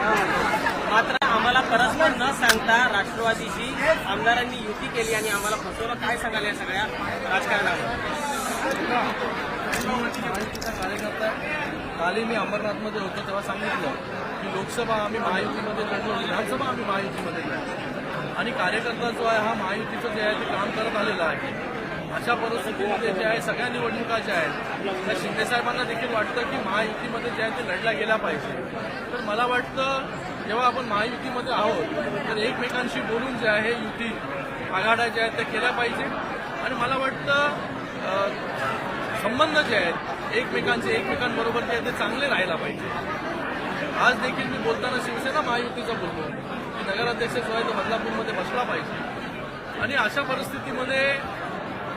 मात्र आम्हाला परस्पर न सांगता राष्ट्रवादीशी आमदारांनी युती केली आणि आम्हाला फसवलं. काय सांगाल या सगळ्या राजकारणावर? महायुतीचा कार्यकर्ता कालही मी अंबरनाथमध्ये होतो तेव्हा सांगितलं की लोकसभा आम्ही महायुतीमध्ये लढलो विधानसभा आम्ही महायुतीमध्ये लढलो. आणि कार्यकर्ता जो आहे हा महायुतीचं जे आहे ते काम करत आलेला आहे. अशा परिस्थितीमध्ये जे आहे सगळ्या निवडणुका ज्या आहेत त्या शिंदेसाहेबांना देखील वाटतं की महायुतीमध्ये जे आहे ते लढल्या गेल्या पाहिजे. तर मला वाटतं जेव्हा आपण महायुतीमध्ये आहोत तर एकमेकांशी बोलून जे आहे युती आघाड्या ज्या आहेत त्या केल्या पाहिजे. आणि मला वाटतं संबंध जे आहेत एकमेकांचे एकमेकांबरोबर जे आहे ते चांगले राहायला पाहिजे. आज देखील मी बोलताना शिवसेना महायुतीचा बोलतो. की नगराध्यक्ष जो आहे तो बदलापूरमध्ये बसला पाहिजे. आणि अशा परिस्थितीमध्ये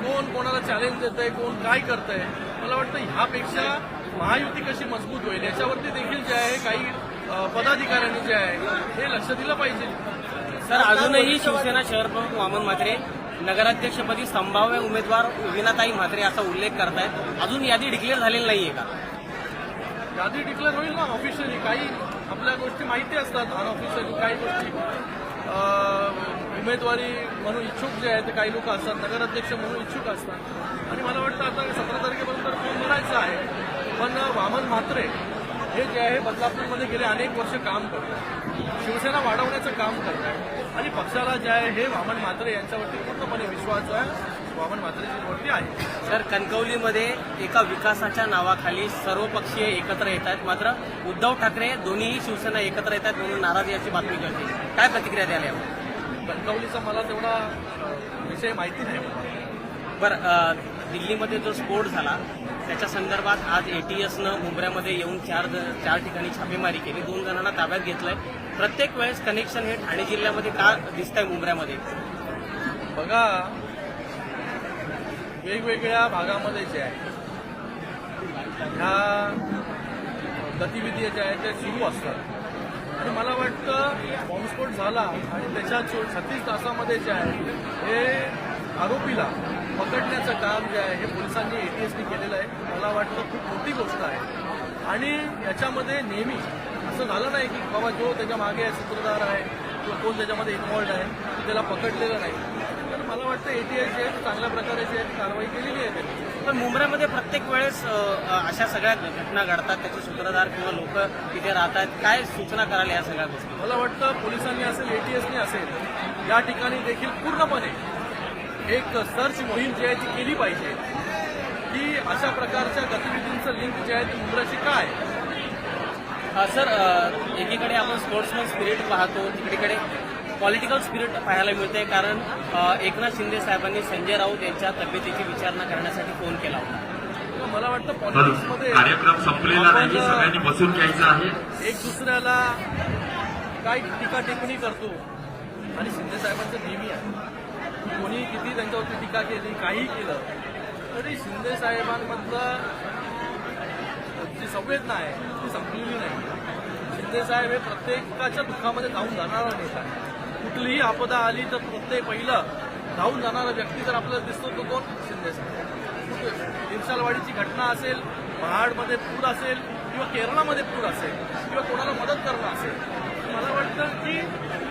कोण कोणाला चॅलेंज देत आहे कोण काय करत आहे मला वाटतं ह्यापेक्षा महायुती कशी मजबूत होईल याच्यावरती देखील जे आहे काही पदाधिकाऱ्यांनी जे आहे हे लक्ष दिलं पाहिजे. सर अजूनही शिवसेना शहर प्रमुख वामन म्हात्रे नगराध्यक्षपदी संभाव्य उमेदवार विनाताई म्हात्रे असा उल्लेख करतायत. अजून यादी डिक्लेअर झालेली नाहीये का? यादी डिक्लेअर होईल ना ऑफिशियली काही आपल्या गोष्टी माहिती असतात अनऑफिशियली काही गोष्टी. उमेदवारी म्हणून इच्छुक जे आहेत ते काही लोक असतात नगराध्यक्ष म्हणून इच्छुक असतात. आणि मला वाटतं आता सतरा तारखेपर्यंत फॉर्म भरायचा आहे. पण वामन म्हात्रे हे जे आहे बदलापूरमध्ये गेले अनेक वर्ष काम करतात. शिवसेना वाढवण्याचं काम करतात. आणि पक्षाला जे आहे हे वामन म्हात्रे यांच्यावरती पूर्णपणे विश्वास आहे. वामन म्हात्रेजीवरती आहे. सर कणकवलीमध्ये एका विकासाच्या नावाखाली सर्व पक्षीय एकत्र येत आहेत मात्र उद्धव ठाकरे दोन्हीही शिवसेना एकत्र येत आहेत म्हणून नाराजी याची बातमी कळते. काय प्रतिक्रिया द्याल यावर? कणकवलीचा मला तेवढा विषय माहिती नाही. बरं दिल्लीमध्ये जो स्फोट झाला त्याच्या संदर्भात आज एटीएसनं मुंबऱ्यामध्ये येऊन चार चार ठिकाणी छापेमारी केली. दोन जणांना ताब्यात घेतलंय. प्रत्येक वेळेस कनेक्शन हे ठाणे जिल्ह्यामध्ये का दिसतंय मुंबऱ्यामध्ये बघा वेगवेगळ्या भागामध्ये जे आहे ह्या गतिविधी ज्या आहेत त्या सुरू असतात. आणि मला वाटतं बॉम्बस्फोट झाला आणि त्याच्या चो छत्तीस तासामध्ये जे आहे हे आरोपीला पकडण्याचं काम जे आहे हे पोलिसांनी एटीएसनी केलेलं आहे. मला वाटतं खूप मोठी गोष्ट आहे. आणि याच्यामध्ये नेहमी असं झालं नाही की बाबा जो त्याच्यामागे सूत्रधार आहे किंवा कोण त्याच्यामध्ये इन्व्हॉल्ड आहे त्याला पकडलेलं नाही. वाटतं एटीएस जे आहे चांगल्या प्रकारे जे आहे कारवाई केलेली आहे त्यांनी. पण मुंबऱ्यामध्ये प्रत्येक वेळेस अशा सगळ्या घटना घडतात त्याचे सूत्रधार किंवा लोक तिथे राहतात. काय सूचना कराल या सगळ्या गोष्टी? मला वाटतं पोलिसांनी असेल एटीएसनी असेल या ठिकाणी देखील पूर्णपणे एक सर्च मोहीम जी आहे ती केली पाहिजे की अशा प्रकारच्या गतिविधींचं लिंक जे आहे ते मुंबऱ्याशी काय? सर एकीकडे आपण स्पोर्ट्समन स्पिरिट पाहतो तिकडीकडे पॉलिटिकल स्पिरिट पाहायला मिळते कारण एकनाथ शिंदे साहेबांनी संजय राऊत यांच्या तब्येतीची विचारणा करण्यासाठी फोन केला होता. मला वाटतं पॉलिटिक्समध्ये कार्यक्रम संपलेला नाही सगळ्यांनी बसून घ्यायचं आहे. एक दुसऱ्याला काय टीका टिप्पणी करतो आणि शिंदे साहेबांचं नेहमी आहे. कोणी किती त्यांच्यावरती टीका केली काही केलं तरी शिंदे साहेबांमधलं जी संवेदना आहे ती संपलेली नाही. शिंदे साहेब हे प्रत्येकाच्या दुःखामध्ये धावून जाणारा नेता आहे कुठलीही आपदा आली तर प्रत्येक पहिलं धावून जाणारा व्यक्ती जर आपल्याला दिसतो तो कोण? शिंदे साहेब. घटना असेल महाडमध्ये पूर असेल किंवा केरळामध्ये पूर असेल किंवा कोणाला मदत करणं असेल मला वाटतं की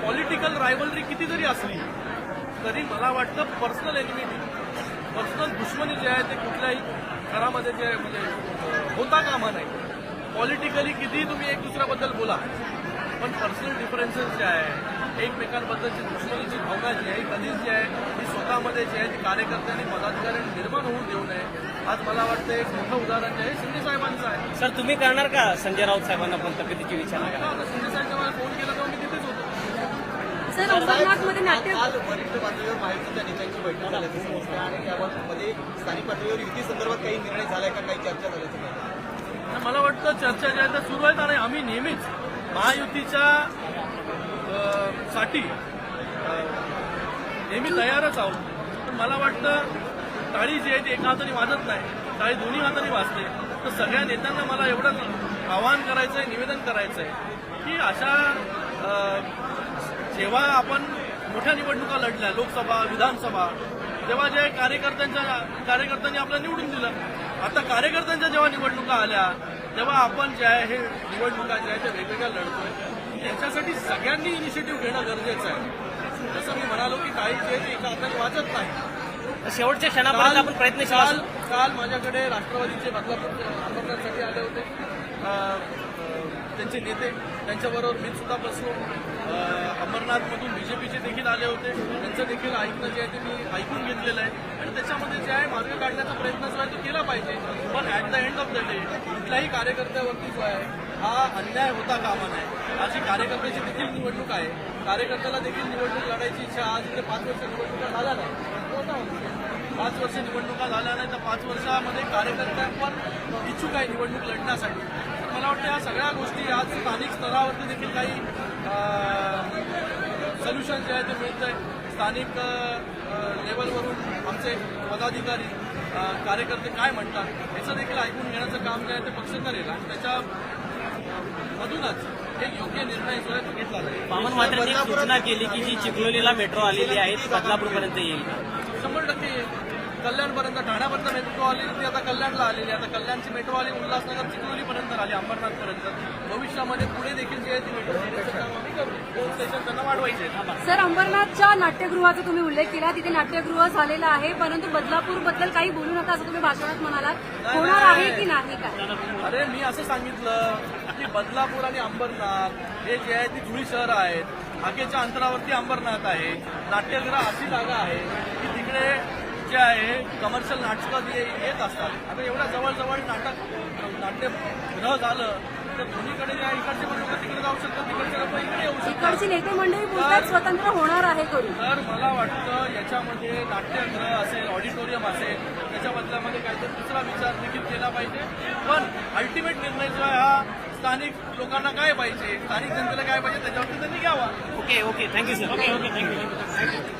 पॉलिटिकल रायवलरी किती जरी असली तरी मला वाटतं पर्सनल एनिमिटी पर्सनल दुश्मनी जे आहे ते कुठल्याही घरामध्ये जे आहे म्हणजे होता कामा नाही पॉलिटिकली कितीही तुम्ही एक दुसऱ्याबद्दल बोला पण पर्सनल डिफरन्सेस जे आहे एकमेकांबद्दलची दुश्मनीची भावना जी आहे कधीच जी आहे ती स्वतःमध्ये जी आहे ती कार्यकर्त्यांनी पदाधिकाऱ्यांनी निर्माण होऊन देऊ नये. आज मला वाटतं एक मोठं उदाहरण जे आहे शिंदे साहेबांचं आहे. सर तुम्ही करणार का संजय राऊत साहेबांना पण तब्येतीची विचारणा करा शिंदे साहेब जेव्हा फोन केला तेव्हा मी तिथेच होतो. सर अंबरनाथमध्ये नाट्य काल वरिष्ठ पातळीवर महायुतीच्या नेत्यांची बैठक झाल्याचं समजतं आणि त्यामध्ये स्थानिक पातळीवर युती संदर्भात काही निर्णय झालाय का काही चर्चा झाल्याचं मला वाटतं चर्चा ज्या आहेत त्या सुरू आहेत आणि आम्ही नेहमीच महायुतीच्या साठी नेहमी तयारच आहोत. पण मला वाटतं टाळी जी आहे ती एका हाताने वाजत नाही टाळी दोन्ही हाताने वाजते. तर सगळ्या नेत्यांना मला एवढंच आवाहन करायचं आहे निवेदन करायचं आहे की अशा जेव्हा आपण मोठ्या निवडणुका लढल्या लोकसभा विधानसभा तेव्हा जे कार्यकर्त्यांच्या कार्यकर्त्यांनी आपल्याला निवडून दिलं. आता कार्यकर्त्यांच्या जेव्हा निवडणुका आल्या तेव्हा आपण जे आहे हे निवडणुका ज्या आहेत त्या वेगवेगळ्या लढतोय. याच्यासाठी सगळ्यांनी इनिशिएटिव्ह घेणं गरजेचं आहे. जसं मी म्हणालो की काही जे एका हाताने वाजत नाही शेवटच्या क्षणापर्यंत आपण प्रयत्नशील काल. काल माझ्याकडे राष्ट्रवादीचे अंबरनाथसाठी आले होते. त्यांचे नेते त्यांच्याबरोबर मी सुद्धा बसलो. आजमधून बी जे बीजेपीचे देखील आले होते. त्यांचं देखील ऐकणं जे आहे ते मी ऐकून घेतलेलं आहे. आणि त्याच्यामध्ये जे आहे मार्ग काढण्याचा प्रयत्न जो आहे तो केला पाहिजे. पण at the end of the day कुठल्याही कार्यकर्त्यावरती जो आहे हा अन्याय होता कामा नये. अशी कार्यकर्त्याची देखील निवडणूक आहे. कार्यकर्त्याला देखील निवडणूक लढायची इच्छा आज इथे पाच वर्ष निवडणुका झाल्या नाही. पाच वर्ष निवडणुका झाल्या नाही तर पाच वर्षामध्ये कार्यकर्त्या पण इच्छुक आहे निवडणूक लढण्यासाठी. मला वाटतं या सगळ्या गोष्टी आज स्थानिक स्तरावरती देखील काही सोल्युशन जे आहे ते मिळत आहे स्थानिक लेवलवरून आमचे पदाधिकारी कार्यकर्ते काय म्हणतात याचं देखील ऐकून घेण्याचं काम जे आहे ते पक्ष करेल आणि त्याच्या मधूनच एक योग्य निर्णय जो आहे तो घेतला जाईल. एक सूचना केली की जी चिखलोलीला मेट्रो आलेली आहे ती बदलापूरपर्यंत येईल शंभर टक्के कल्याणपर्यंत ठाण्यापर्यंत मेट्रो आली ती आता कल्याणला आलेली. आता कल्याणची मेट्रो आली उल्हासनगर चिखलोलीपर्यंत आली अंबरनाथपर्यंत. भविष्यामध्ये पुढे देखील जे आहे ती मेट्रो दोन स्टेशन त्यांना वाढवायचे. सर अंबरनाथच्या नाट्यगृहाचा तुम्ही उल्लेख केला. तिथे नाट्यगृह झालेलं आहे. परंतु बदलापूरबद्दल काही बोलू नका असं तुम्ही भाषणात म्हणालात. होणार आहे की नाही काय? अरे मी असं सांगितलं की बदलापूर आणि अंबरनाथ हे जे आहे ती जुळी शहर आहेत. हाकेच्या अंतरावरती अंबरनाथ आहे. नाट्यगृह अशी जागा आहे की तिकडे जे आहे कमर्शियल नाटकं जे येत असतात. आता एवढ्या जवळजवळ नाटक नाट्यगृह झालं तर दोन्हीकडे जे आहे इकडचे पण लोक तिकडे जाऊ शकतात तिकडचे लोक इकडे येऊ शकतात. इकडची नेते मंडळी बोलतात स्वतंत्र होणार आहे करून. तर मला वाटतं याच्यामध्ये नाट्यगृह असेल ऑडिटोरियम असेल त्याच्या बदल्यामध्ये काहीतरी दुसरा विचार देखील केला पाहिजे. पण अल्टिमेट निर्णय जो आहे हा स्थानिक लोकांना काय पाहिजे? स्थानिक जनतेला काय पाहिजे? त्याच्यावरती त्यांनी घ्यावा. Okay okay thank you sir okay okay thank you